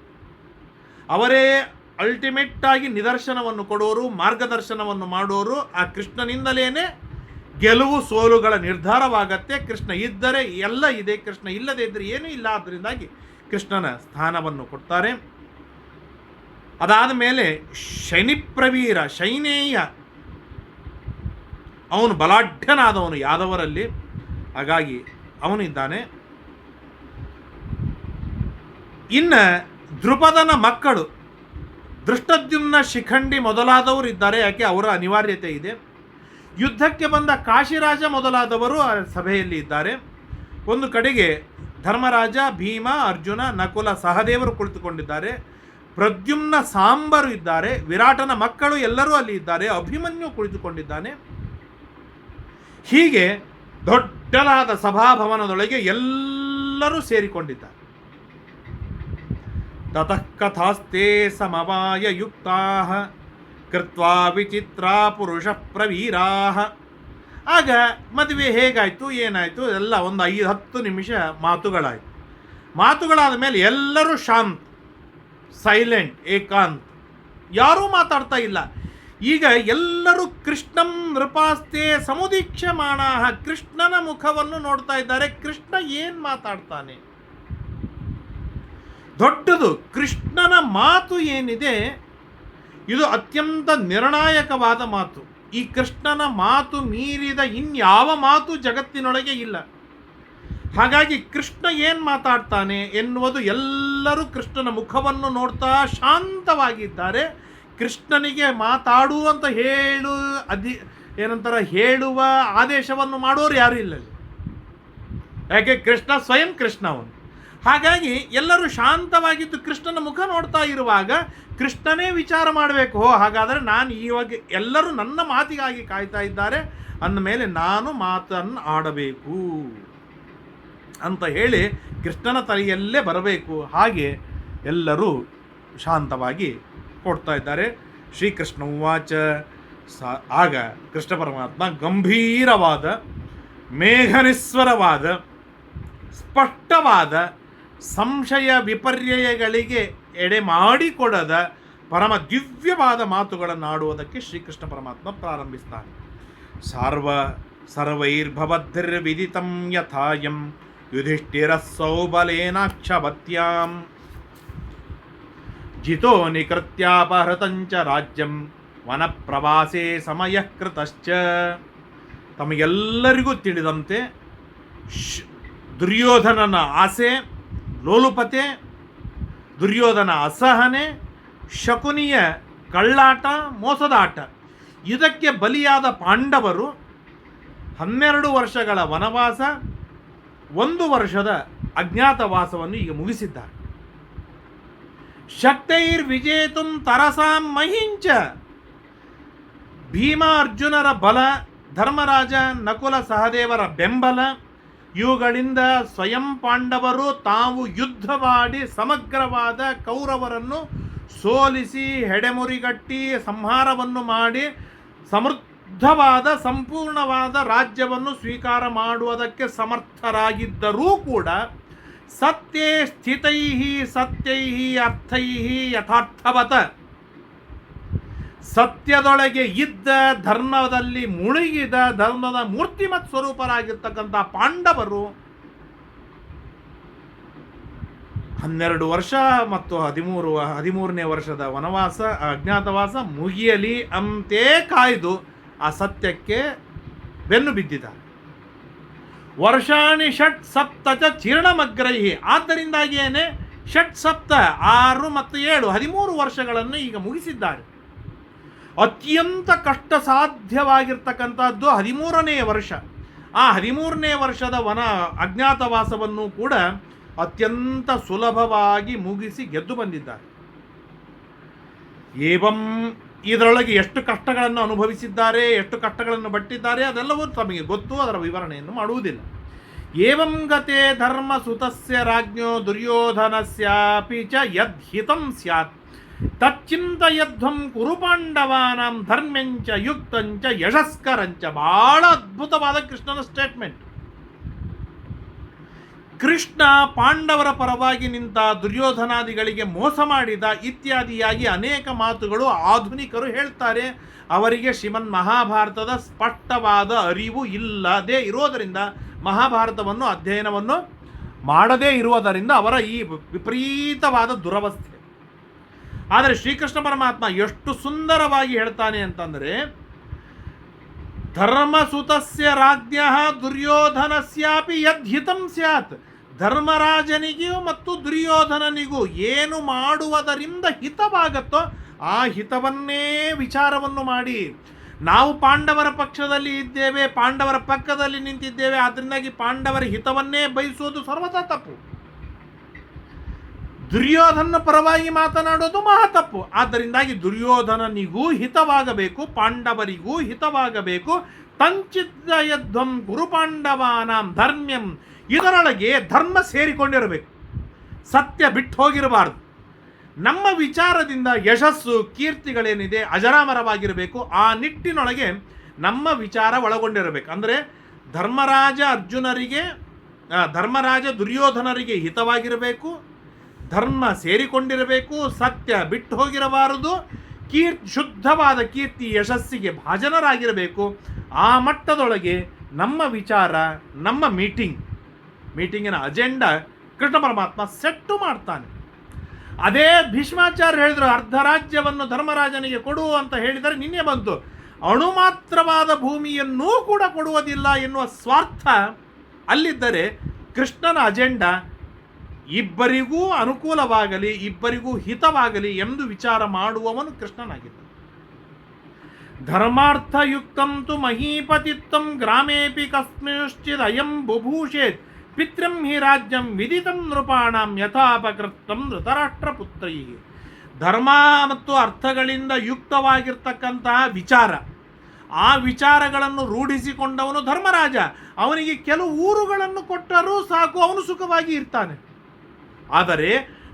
ಅವರೇ ಅಲ್ಟಿಮೇಟ್ ಆಗಿ ನಿದರ್ಶನವನ್ನು ಕೊಡೋರು, ಮಾರ್ಗದರ್ಶನವನ್ನು ಮಾಡೋರು. ಆ ಕೃಷ್ಣನಿಂದಲೇ ಗೆಲುವು ಸೋಲುಗಳ ನಿರ್ಧಾರವಾಗತ್ತೆ. ಕೃಷ್ಣ ಇದ್ದರೆ ಎಲ್ಲ ಇದೆ, ಕೃಷ್ಣ ಇಲ್ಲದೇ ಇದ್ದರೆ ಏನೂ ಇಲ್ಲ. ಅದರಿಂದಾಗಿ ಕೃಷ್ಣನ ಸ್ಥಾನವನ್ನು ಕೊಡ್ತಾರೆ. ಅದಾದ ಮೇಲೆ ಶನಿಪ್ರವೀರ, ಶೈನೇಯ, ಅವನು ಬಲಾಢ್ಯನಾದವನು ಯಾದವರಲ್ಲಿ. ಹಾಗಾಗಿ ಅವನಿದ್ದಾನೆ. ಇನ್ನು ದೃಪದನ ಮಕ್ಕಳು ದೃಷ್ಟದ್ಯುಮ್ನ ಶಿಖಂಡಿ ಮೊದಲಾದವರು ಇದ್ದಾರೆ ಯಾಕೆ ಅವರ ಅನಿವಾರ್ಯತೆ ಇದೆ. ಯುದ್ಧಕ್ಕೆ ಬಂದ ಕಾಶಿರಾಜ ಮೊದಲಾದವರು ಆ ಸಭೆಯಲ್ಲಿ ಇದ್ದಾರೆ. ಒಂದು ಕಡೆಗೆ ಧರ್ಮರಾಜ, ಭೀಮ, ಅರ್ಜುನ, ನಕುಲ ಸಹದೇವರು ಕುಳಿತುಕೊಂಡಿದ್ದಾರೆ. ಪ್ರದ್ಯುಮ್ನ ಸಾಂಬರು ಇದ್ದಾರೆ. ವಿರಾಟನ ಮಕ್ಕಳು ಎಲ್ಲರೂ ಅಲ್ಲಿ ಇದ್ದಾರೆ. ಅಭಿಮನ್ಯು ಕುಳಿತುಕೊಂಡಿದ್ದಾನೆ. ಹೀಗೆ ದೊಡ್ಡಲಾದ ಸಭಾಭವನದೊಳಗೆ ಎಲ್ಲರೂ ಸೇರಿಕೊಂಡಿದ್ದಾರೆ. ತತಃ कथास्ते ಸಮವಾಯ ಯುಕ್ತಾ ಕೃತ್ವಾ ವಿಚಿತ್ರಾ ಪುರುಷ ಪ್ರವೀರಾ ಆಗ ಮದುವೆ ಹೇಗಾಯಿತು, ಏನಾಯಿತು, ಎಲ್ಲ ಒಂದು ಐದು, ಹತ್ತು ನಿಮಿಷ ಮಾತುಗಳಾಯಿತು. ಮಾತುಗಳಾದ ಮೇಲೆ ಎಲ್ಲರೂ ಶಾಂತ್ ಸೈಲೆಂಟ್ ಏಕಾಂತ್. ಯಾರೂ ಮಾತಾಡ್ತಾ ಇಲ್ಲ. ಈಗ ಎಲ್ಲರೂ ಕೃಷ್ಣಂ ನೃಪಾಸ್ತೆ ಸಮುದೀಕ್ಷಮಾಣ ಕೃಷ್ಣನ ಮುಖವನ್ನು ನೋಡ್ತಾ ಇದ್ದಾರೆ. ಕೃಷ್ಣ ಏನು ಮಾತಾಡ್ತಾನೆ? ದೊಡ್ಡದು, ಕೃಷ್ಣನ ಮಾತು ಏನಿದೆ, ಇದು ಅತ್ಯಂತ ನಿರ್ಣಾಯಕವಾದ ಮಾತು. ಈ ಕೃಷ್ಣನ ಮಾತು ಮೀರಿದ ಇನ್ಯಾವ ಮಾತು ಜಗತ್ತಿನೊಳಗೆ ಇಲ್ಲ. ಹಾಗಾಗಿ ಕೃಷ್ಣ ಏನು ಮಾತಾಡ್ತಾನೆ ಎನ್ನುವುದು ಎಲ್ಲರೂ ಕೃಷ್ಣನ ಮುಖವನ್ನು ನೋಡ್ತಾ ಶಾಂತವಾಗಿದ್ದಾರೆ. ಕೃಷ್ಣನಿಗೆ ಮಾತಾಡು ಅಂತ ಹೇಳು ಅಧಿ ಏನಂತಾರ, ಹೇಳುವ ಆದೇಶವನ್ನು ಮಾಡೋರು ಯಾರೂ ಇಲ್ಲ. ಯಾಕೆ? ಕೃಷ್ಣ ಸ್ವಯಂ ಕೃಷ್ಣ ಅವನು. ಹಾಗಾಗಿ ಎಲ್ಲರೂ ಶಾಂತವಾಗಿದ್ದು ಕೃಷ್ಣನ ಮುಖ ನೋಡ್ತಾ ಇರುವಾಗ ಕೃಷ್ಣನೇ ವಿಚಾರ ಮಾಡಬೇಕು. ಹೋ ಹಾಗಾದರೆ ನಾನು ಇವಾಗ ಎಲ್ಲರೂ ನನ್ನ ಮಾತಿಗಾಗಿ ಕಾಯ್ತಾ ಇದ್ದಾರೆ. ಅಂದಮೇಲೆ ನಾನು ಮಾತನ್ನು ಆಡಬೇಕು ಅಂತ ಹೇಳಿ ಕೃಷ್ಣನ ತಲೆಯಲ್ಲೇ ಬರಬೇಕು. ಹಾಗೆ ಎಲ್ಲರೂ ಶಾಂತವಾಗಿ ಕೊಡ್ತಾ ಇದ್ದಾರೆ. ಶ್ರೀಕೃಷ್ಣ ಉವಾಚ. ಸ, ಆಗ ಕೃಷ್ಣ ಪರಮಾತ್ಮ ಗಂಭೀರವಾದ, ಮೇಘನಿಸ್ವರವಾದ, ಸ್ಪಷ್ಟವಾದ ಸಂಶಯ ವಿಪರ್ಯಯಗಳಿಗೆ ಎಡೆ ಮಾಡಿಕೊಡದ ಪರಮ ದಿವ್ಯವಾದ ಮಾತುಗಳನ್ನು ಆಡುವುದಕ್ಕೆ ಶ್ರೀಕೃಷ್ಣ ಪರಮಾತ್ಮ ಪ್ರಾರಂಭಿಸ್ತಾನೆ ಸಾರ್ವ ಸರ್ವೈರ್ಭವದ್ಭಿರ್ವಿದಿತಂ ಯಥಾಯಂ ಯುಧಿಷ್ಠಿರ ಸೌಬಲೇನಾಕ್ಷವತ್ಯಾಂ ಜಿತೋ ನಿಕೃತ್ಯಾಪಹೃತಂಚ ರಾಜ್ಯಂ ವನಪ್ರವಾಸೇ ಸಮಯ ಕೃತಶ್ಚ. ತಮಗೆಲ್ಲರಿಗೂ ತಿಳಿದಂತೆ ದುರ್ಯೋಧನನ ಆಸೆ ಲೋಲುಪತೆ, ದುರ್ಯೋಧನ ಅಸಹನೆ, ಶಕುನಿಯ ಕಳ್ಳಾಟ ಮೋಸದಾಟ ಇದಕ್ಕೆ ಬಲಿಯಾದ ಪಾಂಡವರು ಹನ್ನೆರಡು ವರ್ಷಗಳ ವನವಾಸ, ಒಂದು ವರ್ಷದ ಅಜ್ಞಾತವಾಸವನ್ನು ಈಗ ಮುಗಿಸಿದ್ದಾರೆ. ಶಕ್ತೈರ್ ವಿಜೇತುಂ ತರಸಾಂ ಮಹಿಂಚ. ಭೀಮ ಅರ್ಜುನರ ಬಲ, ಧರ್ಮರಾಜ ನಕುಲ ಸಹದೇವರ ಬೆಂಬಲ. ಇವುಗಳಿಂದ ಸ್ವಯಂ ಪಾಂಡವರು ತಾವು ಯುದ್ಧವಾಡಿ ಸಮಗ್ರವಾದ ಕೌರವರನ್ನು ಸೋಲಿಸಿ ಹೆಡೆಮುರಿಗಟ್ಟಿ ಸಂಹಾರವನ್ನು ಮಾಡಿ ಸಮೃದ್ಧವಾದ ಸಂಪೂರ್ಣವಾದ ರಾಜ್ಯವನ್ನು ಸ್ವೀಕಾರ ಮಾಡುವುದಕ್ಕೆ ಸಮರ್ಥರಾಗಿದ್ದರೂ ಕೂಡ ಸತ್ಯೇ ಸ್ಥಿತೈ ಸತ್ಯೈ ಅರ್ಥೈ ಯಥಾರ್ಥವತ. ಸತ್ಯದೊಳಗೆ ಇದ್ದ ಧರ್ಮದಲ್ಲಿ ಮುಳುಗಿದ ಧರ್ಮದ ಮೂರ್ತಿಮತ್ ಸ್ವರೂಪರಾಗಿರ್ತಕ್ಕಂಥ ಪಾಂಡವರು ಹನ್ನೆರಡು ವರ್ಷ ಮತ್ತು ಹದಿಮೂರು, ಹದಿಮೂರನೇ ವರ್ಷದ ವನವಾಸ, ಅಜ್ಞಾತವಾಸ ಮುಗಿಯಲಿ ಅಂತೇ ಕಾಯ್ದು ಆ ಸತ್ಯಕ್ಕೆ ಬೆನ್ನು ಬಿದ್ದಿದ್ದಾರೆ ವರ್ಷಾಣಿ ಷಟ್ ಸಪ್ತ ಚ ಚೀರ್ಣಮಗ್ರಹಿ ಆದ್ದರಿಂದಾಗಿಯೇನೆ ಷಟ್ ಸಪ್ತ, ಆರು ಮತ್ತು ಏಳು, ಹದಿಮೂರು ವರ್ಷಗಳನ್ನು ಈಗ ಮುಗಿಸಿದ್ದಾರೆ. ಅತ್ಯಂತ ಕಷ್ಟ ಸಾಧ್ಯವಾಗಿರ್ತಕ್ಕಂಥದ್ದು ಹದಿಮೂರನೇ ವರ್ಷ. ಆ ಹದಿಮೂರನೇ ವರ್ಷದ ವನ ಅಜ್ಞಾತವಾಸವನ್ನು ಕೂಡ ಅತ್ಯಂತ ಸುಲಭವಾಗಿ ಮುಗಿಸಿ ಗೆದ್ದು ಬಂದಿದ್ದಾರೆ. ಏವಂ ಇದರೊಳಗೆ ಎಷ್ಟು ಕಷ್ಟಗಳನ್ನು ಅನುಭವಿಸಿದ್ದಾರೆ, ಎಷ್ಟು ಕಷ್ಟಗಳನ್ನು ಬಟ್ಟಿದ್ದಾರೆ ಅದೆಲ್ಲವೂ ತಮಗೆ ಗೊತ್ತು, ಅದರ ವಿವರಣೆಯನ್ನು ಮಾಡುವುದಿಲ್ಲ. ಏವಂ ಗತೆ ಧರ್ಮ ಸುತಸ್ಯ ರಾಜ್ಞೋ ದುರ್ಯೋಧನಸ್ಯಾಪಿ ಚ ಯದ್ಹಿತಂ ಸ್ಯಾತ್. ತಚ್ಚಿಂತಯಧ್ವಂ ಕುರು ಪಾಂಡವಾನಾಂ ಧರ್ಮ್ಯಂಚ ಯುಕ್ತಂಚ ಯಶಸ್ಕರಂಚ. ಬಹಳ ಅದ್ಭುತವಾದ ಕೃಷ್ಣನ ಸ್ಟೇಟ್ಮೆಂಟ್ ಕೃಷ್ಣ ಪಾಂಡವರ ಪರವಾಗಿ ನಿಂತ ದುರ್ಯೋಧನಾದಿಗಳಿಗೆ ಮೋಸ ಮಾಡಿದ ಇತ್ಯಾದಿಯಾಗಿ ಅನೇಕ ಮಾತುಗಳು ಆಧುನಿಕರು ಹೇಳ್ತಾರೆ. ಅವರಿಗೆ ಶ್ರೀಮನ್ ಮಹಾಭಾರತದ ಸ್ಪಷ್ಟವಾದ ಅರಿವು ಇಲ್ಲದೆ ಇರೋದರಿಂದ, ಮಹಾಭಾರತವನ್ನು ಅಧ್ಯಯನವನ್ನು ಮಾಡದೇ ಇರುವುದರಿಂದ ಅವರ ಈ ವಿಪರೀತವಾದ ದುರವಸ್ಥೆ. ಆದರೆ ಶ್ರೀಕೃಷ್ಣ ಪರಮಾತ್ಮ ಎಷ್ಟು ಸುಂದರವಾಗಿ ಹೇಳ್ತಾನೆ ಅಂತಂದರೆ, ಧರ್ಮಸುತಸ್ಯ ರಾಜ್ಞ ದುರ್ಯೋಧನಸ್ಯಾಪಿ ಯದ್ಹಿತಂ ಸ್ಯಾತ್. ಧರ್ಮರಾಜನಿಗೂ ಮತ್ತು ದುರ್ಯೋಧನನಿಗೂ ಏನು ಮಾಡುವುದರಿಂದ ಹಿತವಾಗತ್ತೋ ಆ ಹಿತವನ್ನೇ ವಿಚಾರವನ್ನು ಮಾಡಿ. ನಾವು ಪಾಂಡವರ ಪಕ್ಷದಲ್ಲಿ ಇದ್ದೇವೆ, ಪಾಂಡವರ ಪಕ್ಕದಲ್ಲಿ ನಿಂತಿದ್ದೇವೆ ಅದರಿಂದಾಗಿ ಪಾಂಡವರ ಹಿತವನ್ನೇ ಬಯಸುವುದು ಸರ್ವತಾ ತಪ್ಪು. ದುರ್ಯೋಧನ ಪರವಾಗಿ ಮಾತನಾಡೋದು ಮಹಾ ತಪ್ಪು ಆದ್ದರಿಂದಾಗಿ ದುರ್ಯೋಧನನಿಗೂ ಹಿತವಾಗಬೇಕು, ಪಾಂಡವರಿಗೂ ಹಿತವಾಗಬೇಕು. ಯಧ್ವಂ ಗುರು ಪಾಂಡವಾನಾಂ ಧರ್ಮ್ಯಂ. ಇದರೊಳಗೆ ಧರ್ಮ ಸೇರಿಕೊಂಡಿರಬೇಕು. ಸತ್ಯ ಬಿಟ್ಟು ಹೋಗಿರಬಾರ್ದು. ನಮ್ಮ ವಿಚಾರದಿಂದ ಯಶಸ್ಸು, ಕೀರ್ತಿಗಳೇನಿದೆ, ಅಜರಾಮರವಾಗಿರಬೇಕು. ಆ ನಿಟ್ಟಿನೊಳಗೆ ನಮ್ಮ ವಿಚಾರ ಒಳಗೊಂಡಿರಬೇಕು. ಅಂದರೆ ಧರ್ಮರಾಜ ಅರ್ಜುನರಿಗೆ ಧರ್ಮರಾಜ ದುರ್ಯೋಧನರಿಗೆ ಹಿತವಾಗಿರಬೇಕು. ಧರ್ಮ ಸೇರಿಕೊಂಡಿರಬೇಕು, ಸತ್ಯ ಬಿಟ್ಟು ಹೋಗಿರಬಾರದು, ಕೀರ್ತಿ, ಶುದ್ಧವಾದ ಕೀರ್ತಿ ಯಶಸ್ಸಿಗೆ ಭಾಜನರಾಗಿರಬೇಕು. ಆ ಮಟ್ಟದೊಳಗೆ ನಮ್ಮ ವಿಚಾರ, ನಮ್ಮ ಮೀಟಿಂಗ್, ಮೀಟಿಂಗಿನ ಅಜೆಂಡಾ ಕೃಷ್ಣ ಪರಮಾತ್ಮ ಸೆಟ್ಟು ಮಾಡ್ತಾನೆ. ಅದೇ ಭೀಷ್ಮಾಚಾರ್ಯ ಹೇಳಿದ್ರು, ಅರ್ಧ ರಾಜ್ಯವನ್ನು ಧರ್ಮರಾಜನಿಗೆ ಕೊಡು ಅಂತ ಹೇಳಿದರೆ ನಿನ್ನೆ ಬಂತು. ಅಣುಮಾತ್ರವಾದ ಭೂಮಿಯನ್ನೂ ಕೂಡ ಕೊಡುವುದಿಲ್ಲ ಎನ್ನುವ ಸ್ವಾರ್ಥ ಅಲ್ಲಿದ್ದರೆ ಕೃಷ್ಣನ ಅಜೆಂಡಾ ಇಬ್ಬರಿಗೂ ಅನುಕೂಲವಾಗಲಿ, ಇಬ್ಬರಿಗೂ ಹಿತವಾಗಲಿ ಎಂದು ವಿಚಾರ ಮಾಡುವವನು ಕೃಷ್ಣನಾಗಿದ್ದ ಧರ್ಮಾರ್ಥಯುಕ್ತಂ ತು ಗ್ರಾಮೇಪಿ ಕಸ್ಮಿಶ್ಚಿದ್ ಅಯಂ ಬುಭೂಷೇತ್ ಪಿತೃಂ ಹಿ ರಾಜ್ಯಂ ವಿದಿತಂ ನೃಪಾಣಂ ಯಥಾಪಕೃತ್ತಂ ಧೃತರಾಷ್ಟ್ರಪುತ್ರೈ ಧರ್ಮ ಮತ್ತು ಅರ್ಥಗಳಿಂದ ಯುಕ್ತವಾಗಿರ್ತಕ್ಕಂತಹ ವಿಚಾರ. ಆ ವಿಚಾರಗಳನ್ನು ರೂಢಿಸಿಕೊಂಡವನು ಧರ್ಮರಾಜ. ಅವನಿಗೆ ಕೆಲವು ಊರುಗಳನ್ನು ಕೊಟ್ಟರೂ ಸಾಕು, ಅವನು ಸುಖವಾಗಿ ಇರ್ತಾನೆ. ಆದರೆ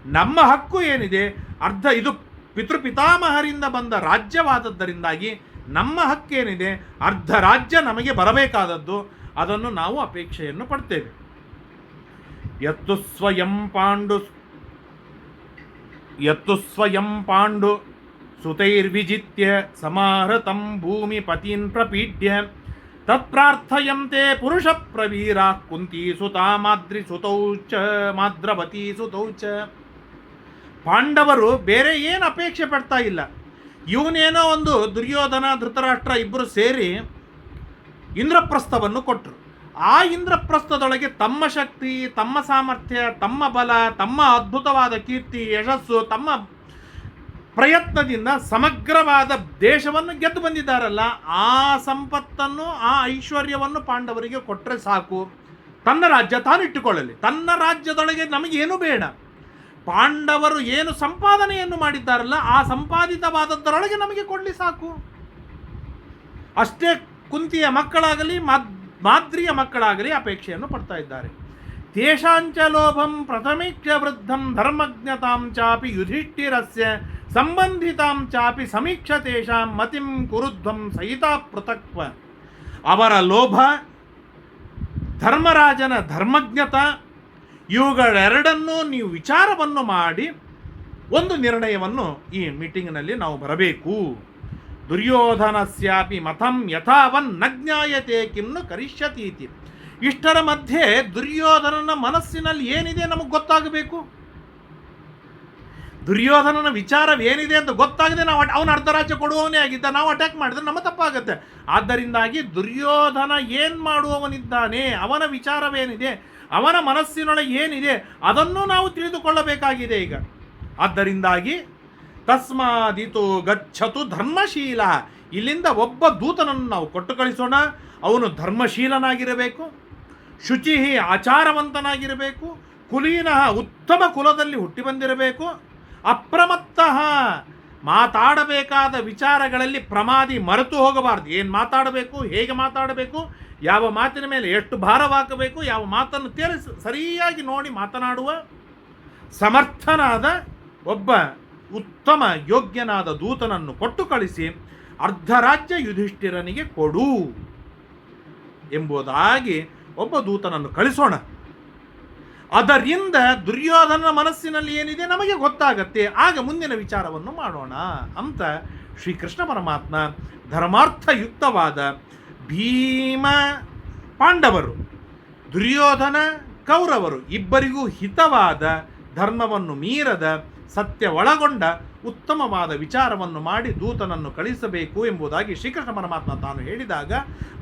ನಮ್ಮ ಹಕ್ಕು ಏನಿದೆ? ಅರ್ಧ ಇದು ಪಿತೃಪಿತಾಮಹರಿಂದ ಬಂದ ರಾಜ್ಯವಾದದ್ದರಿಂದಾಗಿ ನಮ್ಮ ಹಕ್ಕೇನಿದೆ? ಅರ್ಧ ರಾಜ್ಯ ನಮಗೆ ಬರಬೇಕಾದದ್ದು, ಅದನ್ನು ನಾವು ಅಪೇಕ್ಷೆಯನ್ನು ಪಡ್ತೇವೆ. ಯತ್ತು ಸ್ವಯಂ ಪಾಂಡು ಯತ್ತು ಸ್ವಯಂ ಪಾಂಡು ಸುತೈರ್ವಿಜಿತ್ಯ ಸಮಾರತಂ ಭೂಮಿ ಪತೀನ್ ಪ್ರಪೀಡ್ಯ. ತತ್ಪ್ರಾರ್ಥಯಂತೆ ಪುರುಷ ಪ್ರವೀರ ಕುಂತಿ ಸುತಾ ಮಾದ್ರಿ ಸುತೌ ಚ, ಮಾದ್ರವತಿ ಸುತೌ ಪಾಂಡವರು ಬೇರೆ ಏನು ಅಪೇಕ್ಷೆ ಪಡ್ತಾ ಇಲ್ಲ. ಇವನೇನೋ ಒಂದು ದುರ್ಯೋಧನ, ಧೃತರಾಷ್ಟ್ರ ಇಬ್ಬರು ಸೇರಿ ಇಂದ್ರಪ್ರಸ್ಥವನ್ನು ಕೊಟ್ಟರು ಆ ಇಂದ್ರಪ್ರಸ್ಥದೊಳಗೆ ತಮ್ಮ ಶಕ್ತಿ, ತಮ್ಮ ಸಾಮರ್ಥ್ಯ, ತಮ್ಮ ಬಲ, ತಮ್ಮ ಅದ್ಭುತವಾದ ಕೀರ್ತಿ, ಯಶಸ್ಸು, ತಮ್ಮ ಪ್ರಯತ್ನದಿಂದ ಸಮಗ್ರವಾದ ದೇಶವನ್ನು ಗೆದ್ದು ಬಂದಿದ್ದಾರಲ್ಲ, ಆ ಸಂಪತ್ತನ್ನು, ಆ ಐಶ್ವರ್ಯವನ್ನು ಪಾಂಡವರಿಗೆ ಕೊಟ್ಟರೆ ಸಾಕು. ತನ್ನ ರಾಜ್ಯ ತಾನು ಇಟ್ಟುಕೊಳ್ಳಲಿ. ತನ್ನ ರಾಜ್ಯದೊಳಗೆ ನಮಗೇನು ಬೇಡ. ಪಾಂಡವರು ಏನು ಸಂಪಾದನೆಯನ್ನು ಮಾಡಿದ್ದಾರಲ್ಲ, ಆ ಸಂಪಾದಿತವಾದದ್ದರೊಳಗೆ ನಮಗೆ ಕೊಡಲಿ ಸಾಕು. ಅಷ್ಟೇ ಕುಂತಿಯ ಮಕ್ಕಳಾಗಲಿ, ಮಾದ್, ಮಾದ್ರಿಯ ಮಕ್ಕಳಾಗಲಿ ಅಪೇಕ್ಷೆಯನ್ನು ಪಡ್ತಾ ಇದ್ದಾರೆ. ತೇಷಾಂಚ ಲೋಭಂ ಪ್ರಥಮೀಕ್ಷ ವೃದ್ಧಂ ಧರ್ಮಜ್ಞತಾಂ ಚಾಪಿ ಯುಧಿಷ್ಠಿರಸ್ಯ ಸಂಬಂಧಿತಾಂ ಚಾಪಿ ಸಮೀಕ್ಷ ತೇಷಾಂ ಮತಿಂ ಕುರುಧ್ವಂ ಸಹಿತ ಪೃಥಕ್ವ. ಅವರ ಲೋಭ, ಧರ್ಮರಾಜನ ಧರ್ಮಜ್ಞತ, ಇವುಗಳೆರಡನ್ನೂ ನೀವು ವಿಚಾರವನ್ನು ಮಾಡಿ ಒಂದು ನಿರ್ಣಯವನ್ನು ಈ ಮೀಟಿಂಗ್ನಲ್ಲಿ ನಾವು ಬರಬೇಕು. ದುರ್ಯೋಧನಸ್ಯಾಪಿ ಮತಂ ಯಥಾವನ್ನ ಜ್ಞಾಯತೆ ಕಿಮ್ನು ಕರಿಷ್ಯತೀತಿ. ಇಷ್ಟರ ಮಧ್ಯೆ ದುರ್ಯೋಧನನ ಮನಸ್ಸಿನಲ್ಲಿ ಏನಿದೆ ನಮಗೆ ಗೊತ್ತಾಗಬೇಕು? ದುರ್ಯೋಧನನ ವಿಚಾರವೇನಿದೆ ಅಂತ ಗೊತ್ತಾಗದೆ ನಾವು ಅವನ ಅರ್ಧ ರಾಜ್ಯ ಕೊಡುವವನೇ ಆಗಿದ್ದ, ನಾವು ಅಟ್ಯಾಕ್ ಮಾಡಿದ್ರೆ ನಮ್ಮ ತಪ್ಪಾಗುತ್ತೆ. ಆದ್ದರಿಂದಾಗಿ ದುರ್ಯೋಧನ ಏನು ಮಾಡುವವನಿದ್ದಾನೆ? ಅವನ ವಿಚಾರವೇನಿದೆ? ಅವನ ಮನಸ್ಸಿನೊಳಗೆ ಏನಿದೆ? ಅದನ್ನು ನಾವು ತಿಳಿದುಕೊಳ್ಳಬೇಕಾಗಿದೆ ಈಗ. ಆದ್ದರಿಂದಾಗಿ ತಸ್ಮಾದಿತು ಗಚ್ಚತು ಧರ್ಮಶೀಲ. ಇಲ್ಲಿಂದ ಒಬ್ಬ ದೂತನನ್ನು ನಾವು ಕೊಟ್ಟು ಕಳಿಸೋಣ ಅವನು ಧರ್ಮಶೀಲನಾಗಿರಬೇಕು. ಶುಚಿ ಆಚಾರವಂತನಾಗಿರಬೇಕು. ಕುಲೀನ ಉತ್ತಮ ಕುಲದಲ್ಲಿ ಹುಟ್ಟಿ ಬಂದಿರಬೇಕು ಅಪ್ರಮತ್ತಃ ಮಾತಾಡಬೇಕಾದ ವಿಚಾರಗಳಲ್ಲಿ ಪ್ರಮಾದಿ ಮರೆತು ಹೋಗಬಾರ್ದು. ಏನು ಮಾತಾಡಬೇಕು, ಹೇಗೆ ಮಾತಾಡಬೇಕು, ಯಾವ ಮಾತಿನ ಮೇಲೆ ಎಷ್ಟು ಭಾರವಾಗಬೇಕು, ಯಾವ ಮಾತನ್ನು ತೇರಿಸಿ, ಸರಿಯಾಗಿ ನೋಡಿ ಮಾತನಾಡುವ ಸಮರ್ಥನಾದ ಒಬ್ಬ ಉತ್ತಮ ಯೋಗ್ಯನಾದ ದೂತನನ್ನು ಕೊಟ್ಟು ಕಳಿಸಿ ಅರ್ಧರಾಜ್ಯ ಯುಧಿಷ್ಠಿರನಿಗೆ ಕೊಡು ಎಂಬುದಾಗಿ ಒಬ್ಬ ದೂತನನ್ನು ಕಳಿಸೋಣ. ಅದರಿಂದ ದುರ್ಯೋಧನನ ಮನಸ್ಸಿನಲ್ಲಿ ಏನಿದೆ ನಮಗೆ ಗೊತ್ತಾಗತ್ತೆ. ಆಗ ಮುಂದಿನ ವಿಚಾರವನ್ನು ಮಾಡೋಣ ಅಂತ ಶ್ರೀಕೃಷ್ಣ ಪರಮಾತ್ಮ ಧರ್ಮಾರ್ಥಯುಕ್ತವಾದ ಭೀಮ ಪಾಂಡವರು, ದುರ್ಯೋಧನ ಕೌರವರು ಇಬ್ಬರಿಗೂ ಹಿತವಾದ ಧರ್ಮವನ್ನು ಮೀರದ ಸತ್ಯ ಒಳಗೊಂಡ ಉತ್ತಮವಾದ ವಿಚಾರವನ್ನು ಮಾಡಿ ದೂತನನ್ನು ಕಳಿಸಬೇಕು ಎಂಬುದಾಗಿ ಶ್ರೀಕೃಷ್ಣ ಪರಮಾತ್ಮ ತಾನು ಹೇಳಿದಾಗ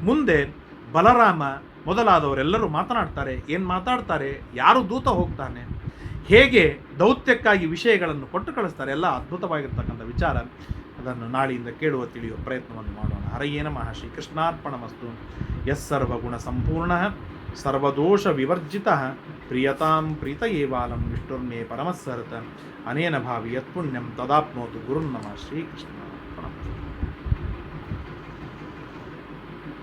ಮುಂದೆ ಬಲರಾಮ ಮೊದಲಾದವರೆಲ್ಲರೂ ಮಾತನಾಡ್ತಾರೆ, ಏನು ಮಾತಾಡ್ತಾರೆ, ಯಾರು ದೂತ ಹೋಗ್ತಾನೆ, ಹೇಗೆ ದೌತ್ಯಕ್ಕಾಗಿ ವಿಷಯಗಳನ್ನು ಕೊಟ್ಟು ಕಳಿಸ್ತಾರೆ, ಎಲ್ಲ ಅದ್ಭುತವಾಗಿರ್ತಕ್ಕಂಥ ವಿಚಾರ. ಅದನ್ನು ನಾಳೆಯಿಂದ ಕೇಳುವ, ತಿಳಿಯುವ ಪ್ರಯತ್ನವನ್ನು ಮಾಡೋಣ. ಹರಯೇ ನಮಃ. ಎಸ್ ಸರ್ವಗುಣ ಸಂಪೂರ್ಣ, ಸರ್ವದೋಷ ವಿವರ್ಜಿತ, ಪ್ರಿಯತಾಂ ಪ್ರೀತ ಏವಾಲಂ ವಿಷ್ಣುರ್ಮೇ ಪರಮಸ್ಸರತ. ಅನೇನ ಭಾವಿ ಯತ್ಪುಣ್ಯಂ ತದಾಪ್ನೋತು ಗುರುನ್ನಮ ಶ್ರೀಕೃಷ್ಣ.